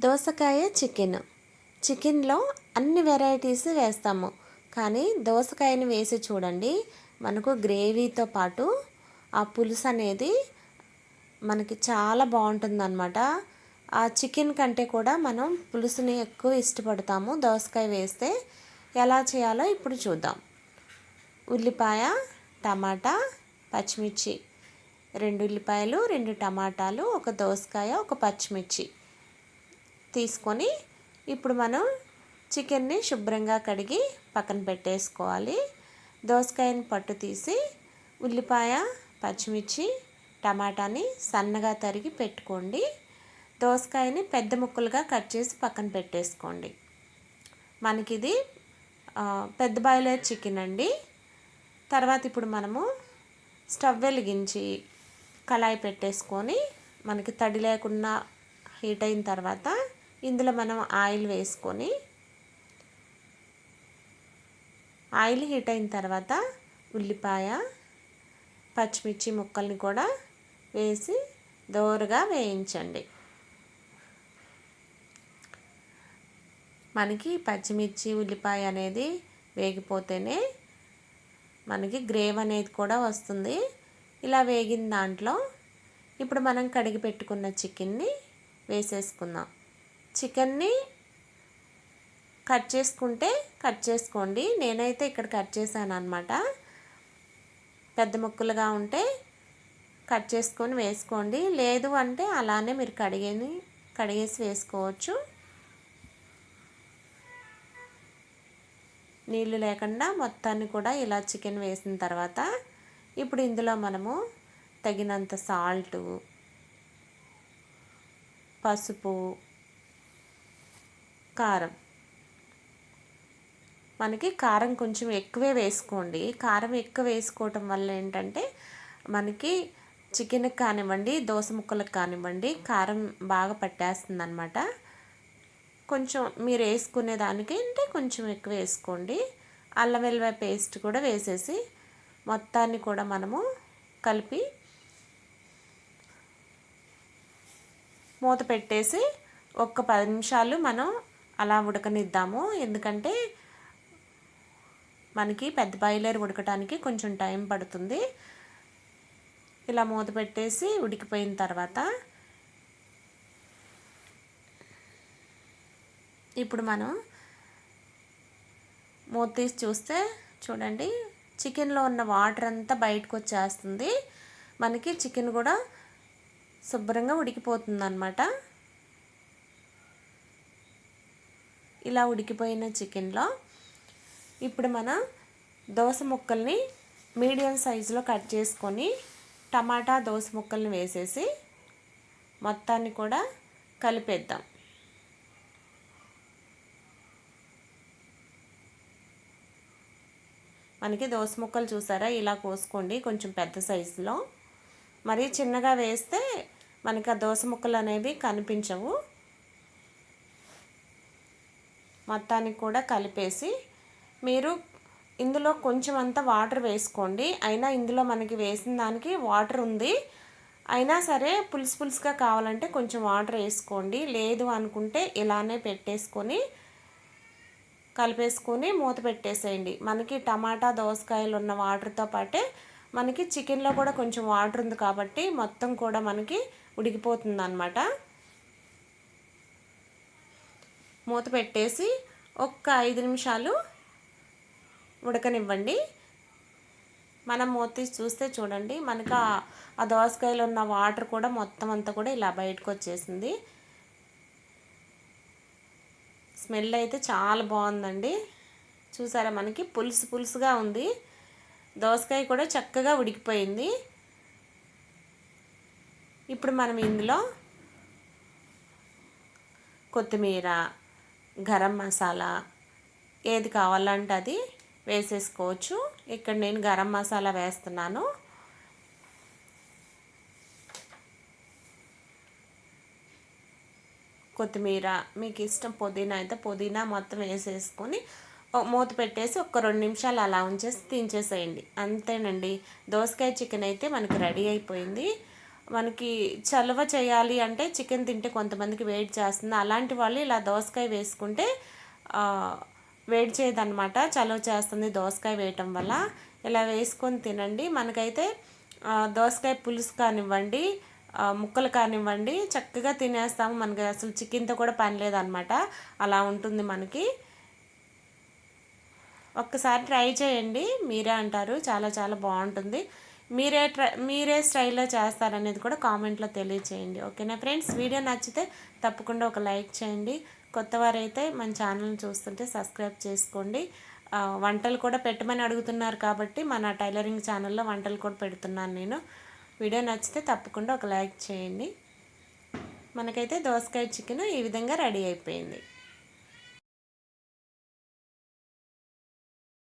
దోసకాయ చికెన్. చికెన్లో అన్ని వెరైటీస్ వేస్తాము. కానీ దోసకాయని వేసి చూడండి. మనకు గ్రేవీతో పాటు ఆ పులుసు అనేది మనకి చాలా బాగుంటుందన్నమాట. ఆ చికెన్ కంటే కూడా మనం పులుసుని ఎక్కువ ఇష్టపడతాము దోసకాయ వేస్తే. ఎలా చేయాలో ఇప్పుడు చూద్దాం. ఉల్లిపాయ టమాటా పచ్చిమిర్చి. రెండు ఉల్లిపాయలు రెండు టమాటాలు ఒక దోసకాయ ఒక పచ్చిమిర్చి. తీసుకొని ఇప్పుడు మనం చికెన్ని శుభ్రంగా కడిగి పక్కన పెట్టేసుకోవాలి. దోసకాయని పట్టు తీసి ఉల్లిపాయ పచ్చిమిర్చి టమాటాని సన్నగా తరిగి పెట్టుకోండి. దోసకాయని పెద్ద ముక్కలుగా కట్ చేసి పక్కన పెట్టేసుకోండి. మనకి ఇది పెద్ద బాయిలర్ చికెన్ అండి. తర్వాత ఇప్పుడు మనము స్టవ్ వెలిగించి కళాయి పెట్టేసుకొని మనకి తడి లేకుండా హీట్ అయిన తర్వాత ఇందులో మనం ఆయిల్ వేసుకొని ఆయిల్ హీట్ అయిన తర్వాత ఉల్లిపాయ పచ్చిమిర్చి ముక్కల్ని కూడా వేసి దోరగా వేయించండి. మనకి పచ్చిమిర్చి ఉల్లిపాయ అనేది వేగిపోతేనే మనకి గ్రేవ్ అనేది కూడా వస్తుంది. ఇలా వేగిన దాంట్లో ఇప్పుడు మనం కడిగి పెట్టుకున్న చికెన్ని వేసేసుకుందాం. చికెన్ని కట్ చేసుకుంటే కట్ చేసుకోండి. నేనైతే ఇక్కడ కట్ చేశాను అనమాట పెద్ద ముక్కలుగా ఉంటే కట్ చేసుకొని వేసుకోండి. లేదు అంటే అలానే మీరు కడిగేని కడిగేసి వేసుకోవచ్చు. నీళ్ళు లేకుండా మొత్తాన్ని కూడా ఇలా చికెన్ వేసిన తర్వాత ఇప్పుడు ఇందులో మనము తగినంత సాల్టు పసుపు కారం. మనకి కారం కొంచెం ఎక్కువే వేసుకోండి. కారం ఎక్కువ వేసుకోవటం వల్ల ఏంటంటే మనకి చికెన్కి కానివ్వండి దోస ముక్కలకు కానివ్వండి కారం బాగా పట్టేస్తుంది అనమాట కొంచెం మీరు వేసుకునే దానికి అంటే కొంచెం ఎక్కువ వేసుకోండి. అల్లం వెల్లిపాయ పేస్ట్ కూడా వేసేసి మొత్తాన్ని కూడా మనము కలిపి మూత పెట్టేసి ఒక్క పది నిమిషాలు మనం అలా ఉడకనిద్దాము. ఎందుకంటే మనకి పెద్ద బాయిలర్ ఉడకటానికి కొంచెం టైం పడుతుంది. ఇలా మూత పెట్టేసి ఉడికిపోయిన తర్వాత ఇప్పుడు మనం మూత తీసి చూస్తే చూడండి చికెన్లో ఉన్న వాటర్ అంతా బయటకు వచ్చేస్తుంది. మనకి చికెన్ కూడా శుభ్రంగా ఉడికిపోతుంది అన్నమాట ఇలా ఉడికిపోయిన చికెన్లో ఇప్పుడు మన దోస ముక్కల్ని మీడియం సైజులో కట్ చేసుకొని టమాటా దోస ముక్కల్ని వేసేసి మొత్తాన్ని కూడా కలిపేద్దాం. మనకి దోస ముక్కలు చూసారా? ఇలా కోసుకోండి కొంచెం పెద్ద సైజులో. మరీ చిన్నగా వేస్తే మనకి ఆ దోస ముక్కలు అనేవి కనిపించవు. మొత్తానికి కూడా కలిపేసి మీరు ఇందులో కొంచెం అంత వాటర్ వేసుకోండి. అయినా ఇందులో మనకి వేసిన దానికి వాటర్ ఉంది. అయినా సరే పులుసు పులుసుగా కావాలంటే కొంచెం వాటర్ వేసుకోండి. లేదు అనుకుంటే ఇలానే పెట్టేసుకొని కలిపేసుకొని మూత పెట్టేసేయండి. మనకి టమాటా దోసకాయలు ఉన్న వాటర్తో పాటే మనకి చికెన్లో కూడా కొంచెం వాటర్ ఉంది కాబట్టి మొత్తం కూడా మనకి ఉడికిపోతుంది అనమాట మూత పెట్టేసి ఒక్క ఐదు నిమిషాలు ఉడకనివ్వండి. మనం మూత తీసి చూస్తే చూడండి మనకు ఆ దోసకాయలో ఉన్న వాటర్ కూడా మొత్తం అంతా కూడా ఇలా బయటకు వచ్చేసింది. స్మెల్ అయితే చాలా బాగుందండి. చూసారా మనకి పులుసు పులుసుగా ఉంది. దోసకాయ కూడా చక్కగా ఉడికిపోయింది. ఇప్పుడు మనం ఇందులో కొత్తిమీర గరం మసాలా ఏది కావాలంటే అది వేసేసుకోవచ్చు. ఇక్కడ నేను గరం మసాలా వేస్తున్నాను. కొత్తిమీర మీకు ఇష్టం పుదీనా అయితే పుదీనా మొత్తం వేసేసుకొని మూత పెట్టేసి ఒక రెండు నిమిషాలు అలా ఉంచేసి తించేసేయండి అంతేనండి. దోసకాయ చికెన్ అయితే మనకు రెడీ అయిపోయింది. మనకి చలవ చేయాలి అంటే చికెన్ తింటే కొంతమందికి వెయిట్ చేస్తుంది. అలాంటి వాళ్ళు ఇలా దోసకాయ వేసుకుంటే వేడి చేయదనమాట చలవ చేస్తుంది దోసకాయ వేయటం వల్ల. ఇలా వేసుకొని తినండి. మనకైతే దోసకాయ పులుసు కానివ్వండి ముక్కలు కానివ్వండి చక్కగా తినేస్తాము. మనకి అసలు చికెన్తో కూడా పని లేదనమాట అలా ఉంటుంది మనకి. ఒక్కసారి ట్రై చేయండి. మీరే అంటారు. చాలా చాలా బాగుంటుంది. మీరే ట్రై మీరే స్టైల్లో చేస్తారనేది కూడా కామెంట్లో తెలియచేయండి. ఓకేనా ఫ్రెండ్స్? వీడియో నచ్చితే తప్పకుండా ఒక లైక్ చేయండి. కొత్త వారైతే మన ఛానల్ని చూస్తుంటే సబ్స్క్రైబ్ చేసుకోండి. వంటలు కూడా పెట్టమని అడుగుతున్నారు కాబట్టి మన టైలరింగ్ ఛానల్లో వంటలు కూడా పెడుతున్నాను నేను. వీడియో నచ్చితే తప్పకుండా ఒక లైక్ చేయండి. మనకైతే దోసకాయ చికెన్ ఈ విధంగా రెడీ అయిపోయింది.